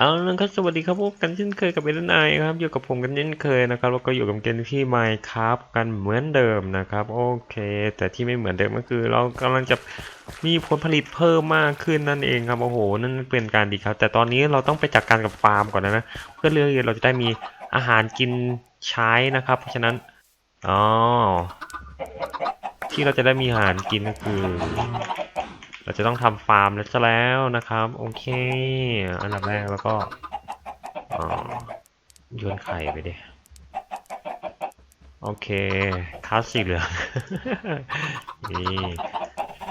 เอาละครับสวัสดีครับพบกันเช่นเคยกับเอเดนไอครับอยู่กับผมกันเช่นเคยนะครับแล้วก็อยู่กับเกมที่ Minecraft กันเหมือนเดิมนะครับโอเค แต่ที่ไม่เหมือนเดิมก็คือ เรากำลังจะมีผลผลิตเพิ่มมากขึ้นนั่นเองครับโอ้โหนั่นเป็นการดีครับ แต่ตอนนี้เราต้องไปจัดการกับฟาร์มก่อนนะนะเพื่อเรื่องเราจะได้มีอาหารกินใช้นะครับ เพราะฉะนั้นอ๋อที่เราจะได้มีอาหารกินก็คือ เราจะต้องทำฟาร์มแล้วซะแล้วนะครับ โอเค อันดับแรกแล้วก็โยนไข่ไปดิโอเคคัสสีเหลืองนี่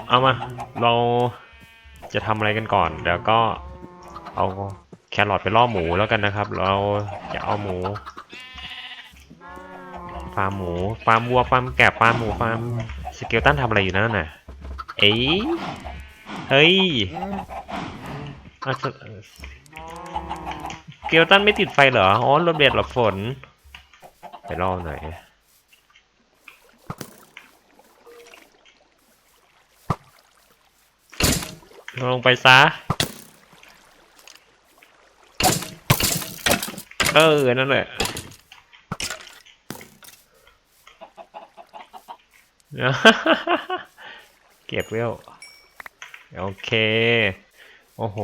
เอามา เราจะทำอะไรกันก่อน เดี๋ยวก็เอาแครอทไปล่อหมูแล้วกันนะครับ เราจะเอาหมู ฟาร์มหมู ฟาร์มวัว ฟาร์มแกะฟาร์มหมู ฟาร์มสเกลตันทำอะไรอยู่นั่นน่ะ เอ้ย เฮ้ยอาจจะเกลตันไม่ติดไฟเหรอ อ๋อรถเบียดหลบฝน ไปรอหน่อยลงไปซะ เออ นั่นแหละเก็บเวล โอเค โอ้โห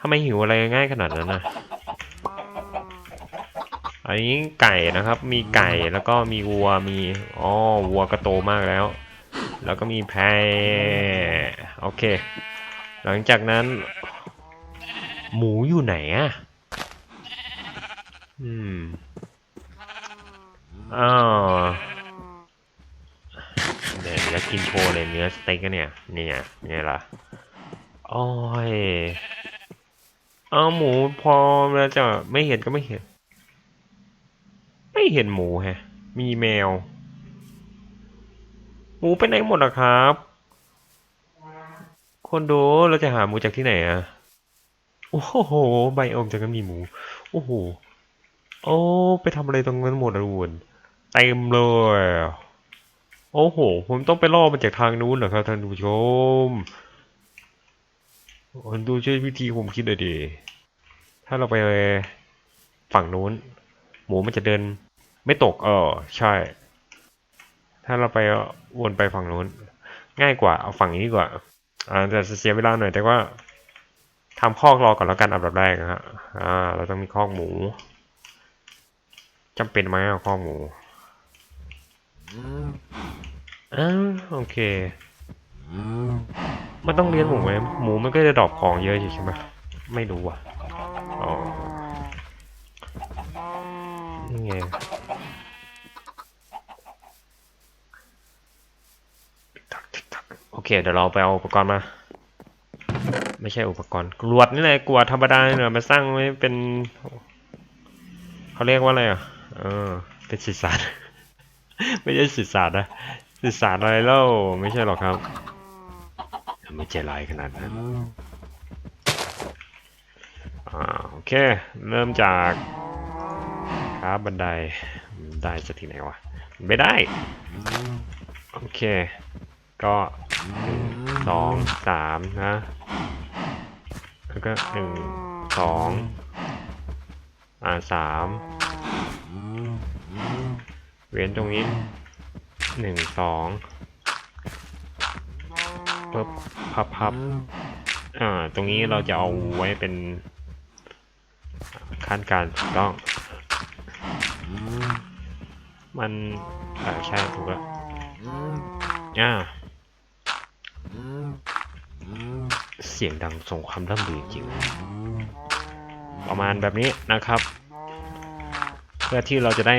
ทำไมหิวอะไรง่ายขนาดนั้นนะอันนี้ไก่นะครับ มีไก่แล้วก็มีวัว มีอ๋อวัวก็โตมากแล้ว แล้วก็มีแพะโอเค หลังจากนั้น หมูอยู่ไหนอะอืม อ้าวเดี๋ยว จะกินโชว์เลยเนื้อสเต็กอะเนี่ยเนี่ยเนี่ยล่ะโอ้ยเอาหมูพอแล้วจะไม่เห็นก็ไม่เห็น ไม่เห็นหมูแฮะ มีแมว หมูไปไหนหมดอะครับ คนดูเราจะหาหมูจากที่ไหนอะโอ้โหใบอมจะก็มีหมู โอ้โหโอ้ไปทำอะไรตรงนั้นหมดอะรุนเต็มเลย โอ้โห ผมต้องไปล่อมันจากทางนู้นเหรอครับท่านผู้ชมคนดูช่วยวิธีผมคิดหน่อยดิ ถ้าเราไปฝั่งนู้น หมูมันจะเดิน ไม่ตก เออ ใช่ ถ้าเราไปวนไปฝั่งนู้น ง่ายกว่า เอาฝั่งนี้ดีกว่า อ่าแต่จะเสียเวลาหน่อย แต่ว่าทำคอกรอก่อนแล้วกันอันดับแรกนะฮะ อ่า เราต้องมีคอกหมูจำเป็นไหมคอกหมู อ่าโอเค มันต้องเลี้ยงหมูไหมหมูมันก็จะดรอปของเยอะอยู่ใช่ไหมไม่รู้อะอ๋อนี่ไงโอเค เดี๋ยวเราไปเอาอุปกรณ์มา ไม่ใช่อุปกรณ์กรวดนี่แหละกรวดธรรมดาเนี่ยมาสร้างไว้เป็น เขาเรียกว่าอะไรอะ เออ เป็นศิษา ไม่ใช่ศิษารนะสื่อสารอะไรเล่าไม่ใช่หรอกครับไม่ใจร้ายขนาดนั้นอ่าโอเค เริ่มจากครับบันไดได้สักทีไหนวะไม่ได้ โอเค ก็หนึ่งสองสามนะ แล้วก็หนึ่งสองอ่าสาม เว้นตรงนี้หนึ่งสองปึ๊บพับพับอ่า ตรงนี้เราจะเอาไว้เป็นขั้นการถูกต้อง มันอ่าใช่ถูกแล้วอ่าเสียงดังส่งความร่ำลือจริง ประมาณแบบนี้นะครับ เพื่อที่เราจะได้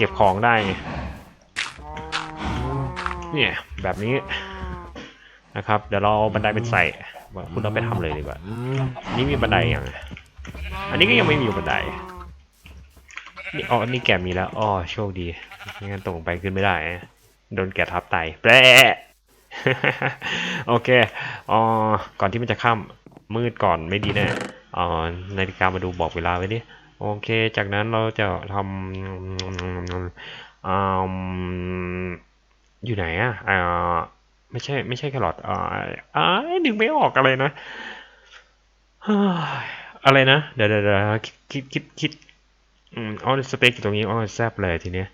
เก็บของได้ไงเนี่ยแบบนี้นะครับ เดี๋ยวเราเอาบันไดเป็นใส่ว่าคุณเอาไปทำเลยดีกว่า นี่มีบันไดยังอันนี้ก็ยังไม่มีบันไดนี่อ๋อนี่แกมีแล้วอ๋อโชคดีไม่งั้นตกลงไปขึ้นไม่ได้โดนแกทับไตแปรโอเคอ๋อก่อนที่มันจะค่ำมืดก่อนไม่ดีแน่อ๋อนาฬิกามาดูบอกเวลาไว้ดิ โอเค จากนั้นเราจะทำอ่าอยู่ไหนอะอ่าไม่ใช่ไม่ใช่แครอทอ่าอ่าดึงไม่ออกอะไรนะเฮ้ยอะไรนะเดี๋ยวเดี๋ยวเดี๋ยวคิดคิดคิดคิดอืมเอาสเต็กอยู่ตรงนี้อ๋อแซ่บเลยทีเนี้ย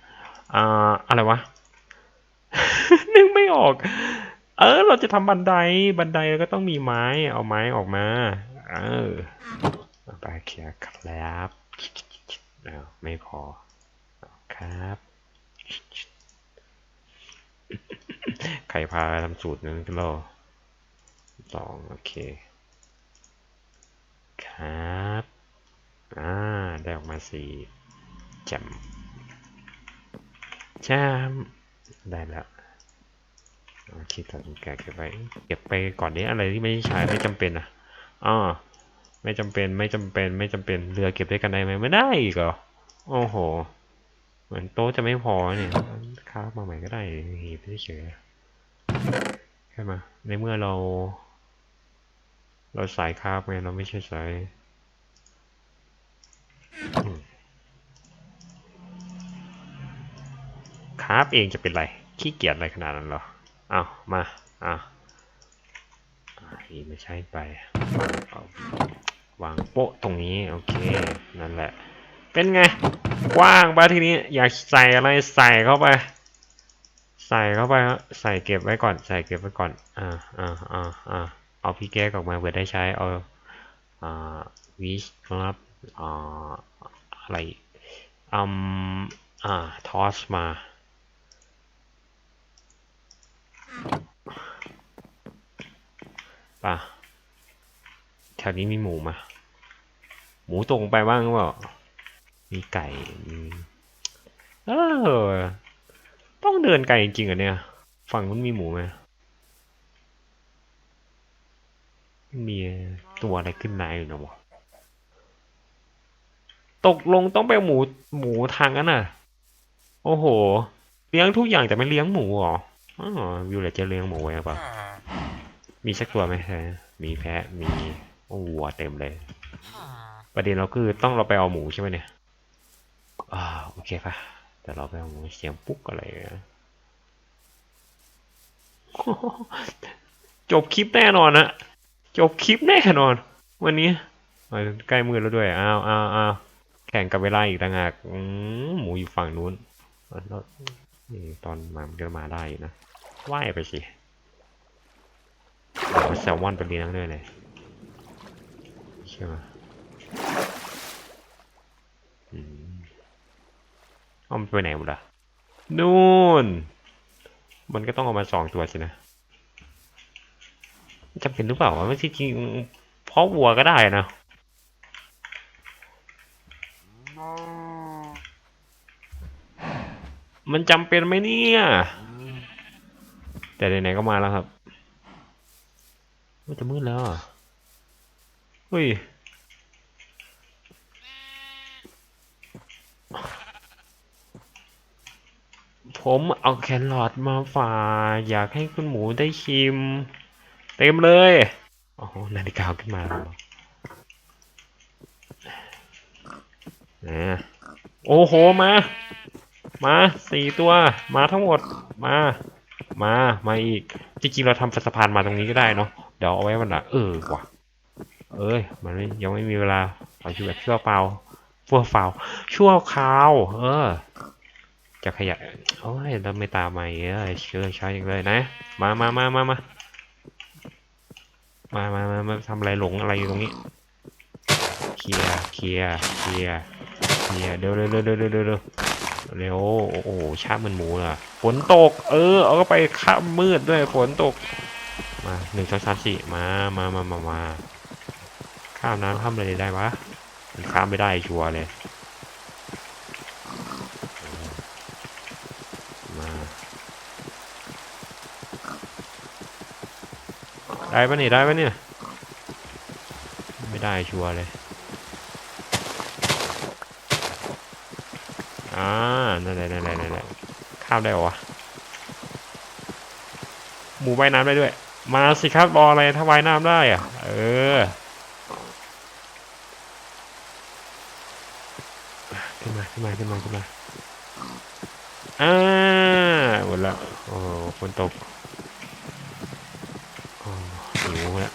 อ่าอะไรวะนึกไม่ออก เออ เราจะทำบันไดบันไดเราก็ต้องมีไม้ เอาไม้ออกมา เออไปเคลียร์ครับเอาไม่พอครับ ใครพาทำสูตรนั้นกันล่อสองโอเค ครับ อ่า ได้ออกมาสี่จำจมได้แล้วคิดตัดสินใจเก็บไว้ เก็บไปก่อนนี้อะไรที่ไม่ใช้ไม่จำเป็นอะอ๋อ ไม่จำเป็นไม่จำเป็นไม่จำเป็นเรือเก็บได้กันได้ไหมไม่ได้อีกเหรอโอ้โห เหมือนโต๊ะจะไม่พอเนี่ยค้าบมาใหม่ก็ได้หีบเฉยใช่ไหมในเมื่อเรา เราสายคาบไงเราไม่ใช่สายอืมคาบเองจะเป็นไร ขี้เกียจอะไรขนาดนั้นหรอเอามาอะอะอีไม่ใช่ไปเอา วางโป๊ะตรงนี้ โอเค นั่นแหละ เป็นไง กว้างปะทีนี้ อยากใส่อะไรใส่เข้าไป ใส่เข้าไปฮะใส่เก็บไว้ก่อน ใส่เก็บไว้ก่อน อ่าอ่าอ่าอ่าเอาพี่แก้ออกมาเผื่อได้ใช้ เอา อ่าวิชครับ อ่า อะไรอืมอ่า ทอสมาป่ะ วนี้มีหมูมา หมูตรงไปบ้างหรือเปล่ามีไก่มีเออต้องเดินไกลจริงๆเหรอะเนี่ย ฝั่งนู้นมีหมูไหมมีตัวอะไรขึ้นนายอยู่นะวะตกลงต้องไปหมูหมูทางนั้นน่ะ โอ้โห เลี้ยงทุกอย่างแต่ไม่เลี้ยงหมูหรออ๋อวิวเลยจะเลี้ยงหมูไว้หรือเปล่ามีสักตัวไหมแพ้มีแพะมี โอ้วัวเต็มเลย ประเด็นเราคือต้องเราไปเอาหมูใช่ไหมเนี่ยอ่าโอเคป่ะแต่เราไปเอาหมูเสียงปุ๊กอะไรนะจบคลิปแน่นอนนะจบคลิปแน่นอน วันนี้เอ้ยใกล้มืดแล้วด้วยอ้าวอ้าวอ้าวแข่งกับเวลาอีกต่างหากอืมหมูอยู่ฝั่งนู้นแล้วนี่ตอนมามันก็มาได้อยู่นะว่ายไปสิเอาแซลมอนไปเลี้ยงด้วยเลย ใช่ไหมอืมเอามันไปไหนหมดล่ะนู่น มันก็ต้องเอามาสองตัวสินะจำเป็นหรือเปล่าวะไม่จริงเพราะวัวก็ได้นะมันจำเป็นไหมเนี่ย แต่ไหนๆก็มาแล้วครับมันจะมืดแล้วอะ เฮ้ย ผมเอาแครอทมาฝาก อยากให้คุณหมูได้ชิม เต็มเลยโอ้โหนาฬิกาขึ้นมาแล้วนะโอ้โห มา มาสี่ตัว มาทั้งหมด มา มา มาอีก จริงๆ เราทำสะพานมาตรงนี้ก็ได้เนาะ เดี๋ยวเอาไว้วันหลังเออว่ะ เอ้ย มันยังไม่มีเวลาเอาชีวิตชั่วเปล่าชั่วเปล่าชั่วคราว เออ จะขยายโอ้ยเราไม่ตามมาเอ้ยเชื่อใช้อย่างเลยนะ มามามามามามามามามาทำอะไรหลงอะไรอยู่ตรงนี้ เคลียร์ เคลียร์ เคลียร์ เคลียร์เร็วเร็วเร็วเร็วเร็วเร็วเร็วเร็ว โอ้โหชาบมันหมูอะ ฝนตก เออ เอาก็ไปข้ามมืดด้วย ฝนตก มาหนึ่งสองสามสี่มา มามามามา ข้ามน้ำข้ามอะไรได้วะมันข้ามไม่ได้ชัวร์เลย มา ได้ปะเนี่ยได้ปะเนี่ย ไม่ได้ชัวร์เลย อ่า นั่นแหละนั่นแหละนั่นแหละข้ามได้หรอวะหมูว่ายน้ำได้ด้วย มาสิครับรออะไรถ้าว่ายน้ำได้อะเออ ขึ้นมาขึ้นมาขึ้นมาขึ้นมาอ่าหมดแล้วโอ้ฝนตกโอ้หิวแล้ว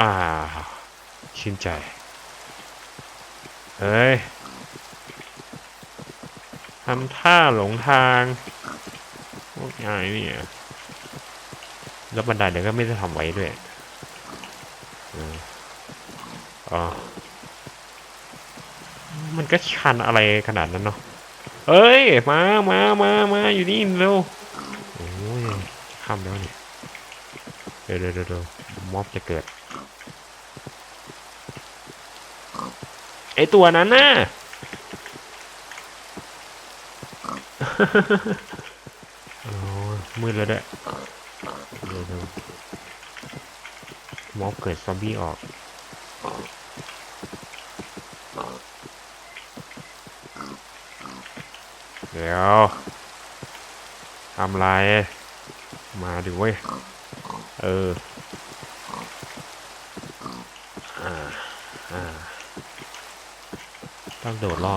อ่าชื่นใจเอ้ยทำท่าหลงทางพวกยายเนี่ยแล้วบันไดเดี๋ยวก็ไม่ได้ทำไว้ด้วยอ๋อ มันก็ชันอะไรขนาดนั้นเนาะเอ้ย มามามามาอยู่นี่เร็วโอ้ยค่ำแล้วเนี่ยเดี๋ยวเดี๋ยวเดี๋ยวม็อบจะเกิด ไอตัวนั้นน่ะโอ้ยมืดแล้วด้วยเดี๋ยวเดี๋ยวม็อบเกิดซอมบี้ออก ดี๋ยวทำไร มาดิเว้ย เออ อ่า อ่า ต้องโดดล่อ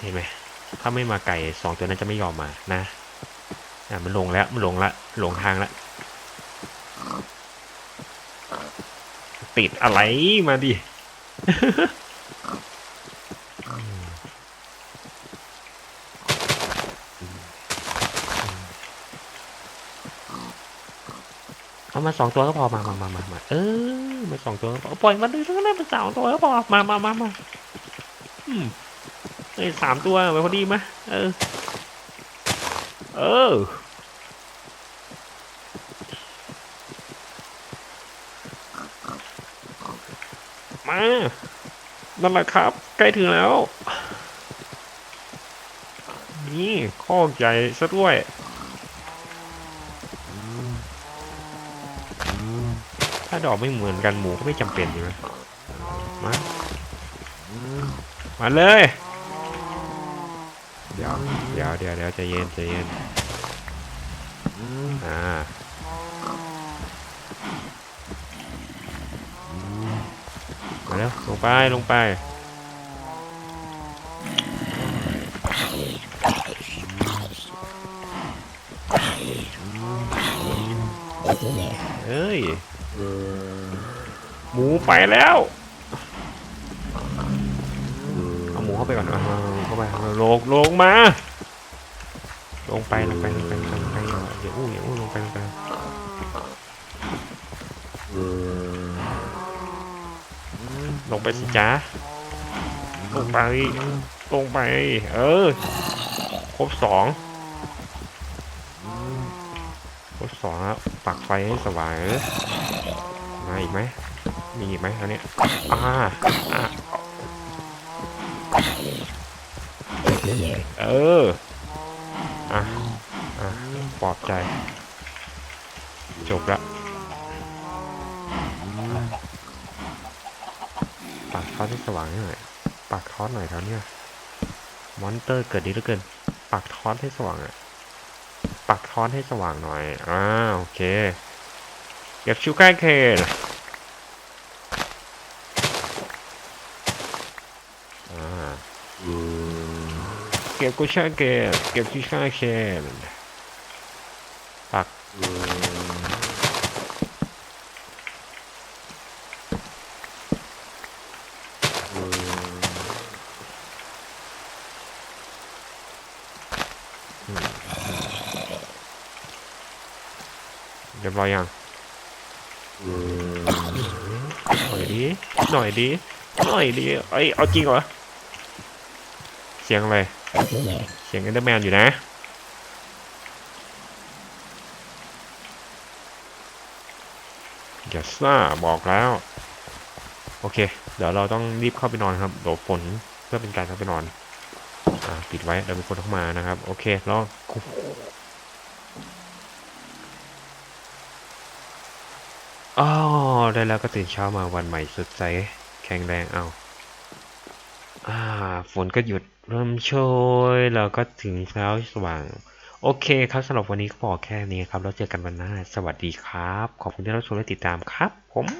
เห็นไหม ถ้าไม่มาไก่สองตัวนั้นจะไม่ยอมมานะ อ่า มันลงแล้ว มันลงละ หลงทางละ ติดอะไรมาดิ เอา มาสองตัวก็พอมามามามามาเออมาสองตัวก็พอปล่อยมันด้วยทั้งนั้นเป็นสามตัวก็พอมามามามาอืมเอ้ยสามตัวไปพอดีไหมยเออ เออมานั่นแหละครับ ใกล้ถึงแล้ว นี่ข้อใหญ่ซะด้วย ถ้าดอกไม่เหมือนกันหมูก็ไม่จำเป็นใช่ไหมมา มาเลย เดี๋ยว เดี๋ยวเดี๋ยวเดี๋ยวใจเย็นใจเย็น อ่า มาแล้วลงไปลงไปเอ้ย หมูไปแล้วเอาหมูเข้าไปก่อนเอาเข้าไปลงลงมา ลงไปลงไปลงไปลงไปอย่าอู้อย่าอู้ลงไปลงไปลงไปสิจ้าลงไปลงไป เออ ครบสอง ครบสองแล้วปักไฟให้สว่างมาอีกไหมมีอีกไหมอันเนี้อ่าอาเอออะอะปลอบใจ จบละปักทอดให้สว่างหน่อยปักทอดหน่อยแถวเนี้ยมอนเตอร์เกิดดีเหลือเกินปักทอดให้สว่างอะ ปักท้อดให้สว่างหน่อย อ่า โอเค เก็บชูการ์เคนอ่าเก็บกุชาเกตเก็บกุชาเคนปักอืม เรียบร้อยยังหน่อยดีหน่อยดีหน่อยดีเอ้ยเอาจริงเหรอ เสียงอะไร เสียงเอนเดอร์แมนอยู่นะ อย่าซ่าบอกแล้ว โอเค เดี๋ยวเราต้องรีบเข้าไปนอนครับเดี๋ยวฝนเพื่อเป็นการเข้าไปนอน อ่า ปิดไว้เดี๋ยวมีคนเข้ามานะครับ โอเคแล้ว อ๋อได้แล้วก็ตื่นเช้ามาวันใหม่สดใส แข็งแรงเอาอ่า ฝนก็หยุดเริ่มโชยแล้วก็ถึงเช้าสว่าง โอเคครับสำหรับวันนี้ก็พอแค่นี้ครับ แล้วเจอกันวันหน้า สวัสดีครับ ขอบคุณที่รับชมและติดตามครับ ผม